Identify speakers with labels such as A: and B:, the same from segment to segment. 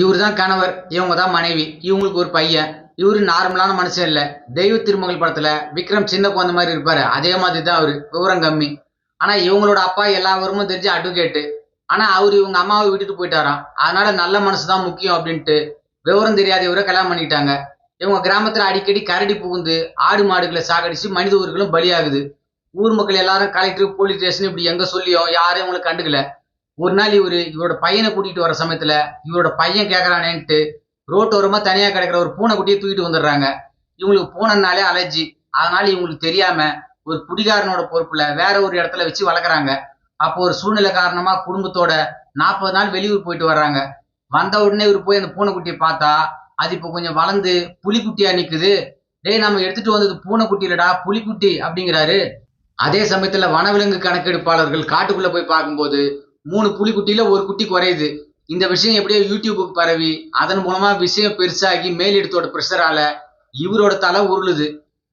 A: இவர் தான் கணவர் இவங்க தான் மனைவி இவங்களுக்கு ஒரு பையன் இவரு நார்மலான மனுஷன் இல்லை. தெய்வ திருமகள் படத்துல விக்ரம் சின்ன குழந்தை மாதிரி இருப்பாரு. அதே மாதிரி தான் அவரு விவரம் கம்மி ஆனா இவங்களோட அப்பா எல்லா விவரமும் தெரிஞ்சு அட்வொகேட்டு ஆனா அவர் இவங்க அம்மாவை விட்டுட்டு போயிட்டாராம். அதனால நல்ல மனசு தான் முக்கியம் அப்படின்ட்டு விவரம் தெரியாத இவரை கல்யாணம் பண்ணிட்டாங்க இவங்க கிராமத்துல அடிக்கடி கரடி புகுந்து ஆடு மாடுகளை சாகடிச்சு மனித உயிர்களும் பலியாகுது. ஊர் மக்கள் எல்லாரும் கலெக்டர் போலீஸ் ஸ்டேஷன் இப்படி எங்க சொல்லியோ யாரும் இவங்களை கண்டுக்கல. ஒரு நாள் இவர் இவரோட பையனை கூட்டிகிட்டு வர சமயத்தில் இவரோட பையன் கேட்குறானேன்ட்டு ரோட்டோரமாக தனியாக கிடக்கிற ஒரு பூனைக்குட்டியை தூக்கிட்டு வந்துடுறாங்க. இவங்களுக்கு பூனைனாலே அலர்ஜி அதனால இவங்களுக்கு தெரியாம ஒரு குடிகாரனோட பொறுப்புல வேற ஒரு இடத்துல வச்சு வளர்க்குறாங்க. அப்போ ஒரு சூழ்நிலை காரணமா குடும்பத்தோட நாற்பது நாள் வெளியூர் போயிட்டு வர்றாங்க. வந்த உடனே இவர் போய் அந்த பூனைக்குட்டியை பார்த்தா அது இப்போ கொஞ்சம் வளர்ந்து புலிக்குட்டியா நிக்குது. டேய் நம்ம எடுத்துட்டு வந்தது பூனைக்குட்டி இல்லடா புலிக்குட்டி அப்படிங்கிறாரு. அதே சமயத்துல வனவிலங்கு கணக்கெடுப்பாளர்கள் காட்டுக்குள்ள போய் பார்க்கும்போது மூணு புலிக்குட்டியில் ஒரு குட்டி குறையுது. இந்த விஷயம் எப்படியோ யூடியூபுக்கு பரவி அதன் மூலமாக விஷயம் பெருசாகி மேலிடத்தோட ப்ரெஷரால் இவரோட தலை உருளுது.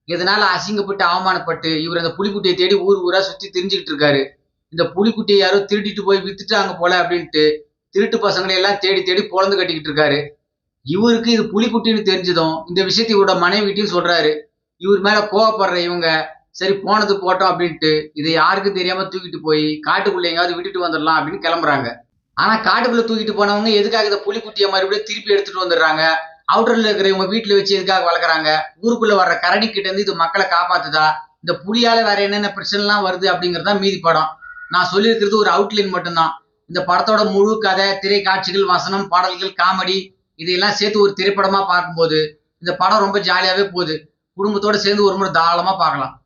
A: இதனால் அசிங்கப்பட்டு அவமானப்பட்டு இவர் அந்த புலிக்குட்டியை தேடி ஊர் ஊராக சுற்றி தெரிஞ்சுக்கிட்டு இருக்காரு. இந்த புலிக்குட்டியை யாரோ திருட்டிட்டு போய் வித்துட்டாங்க போல அப்படின்ட்டு திருட்டு பசங்களை எல்லாம் தேடி தேடி பொழந்து கட்டிக்கிட்டு இருக்காரு. இவருக்கு இது புலிக்குட்டின்னு தெரிஞ்சதும் இந்த விஷயத்தை இவரோட மனைவிட்டையும் சொல்றாரு. இவர் மேல கோவப்படுற இவங்க சரி போனது போட்டோம் அப்படின்ட்டு இதை யாருக்கும் தெரியாம தூக்கிட்டு போய் காட்டுக்குள்ள எங்காவது விட்டுட்டு வந்துடலாம் அப்படின்னு கிளம்புறாங்க. ஆனா காட்டுக்குள்ள தூக்கிட்டு போனவங்க எதுக்காக இந்த புலிக்குட்டியை மறுபடியும் திருப்பி எடுத்துட்டு வந்துடுறாங்க? அவுட்டர்ல இருக்கிறவங்க வீட்டுல வச்சு எதுக்காக வளர்க்குறாங்க? ஊருக்குள்ள வர்ற கரடி கிட்ட இருந்து இது மக்களை காப்பாத்துதா? இந்த புலியால வேற என்னென்ன பிரச்சனை எல்லாம் வருது அப்படிங்கறதா மீதி படம். நான் சொல்லியிருக்கிறது ஒரு அவுட்லைன் மட்டும்தான். இந்த படத்தோட முழு கதை திரை காட்சிகள் வசனம் பாடல்கள் காமெடி இதையெல்லாம் சேர்த்து ஒரு திரைப்படமா பார்க்கும்போது இந்த படம் ரொம்ப ஜாலியாவே போகுது. குடும்பத்தோட சேர்ந்து ஒரு முறை தாராளமா பார்க்கலாம்.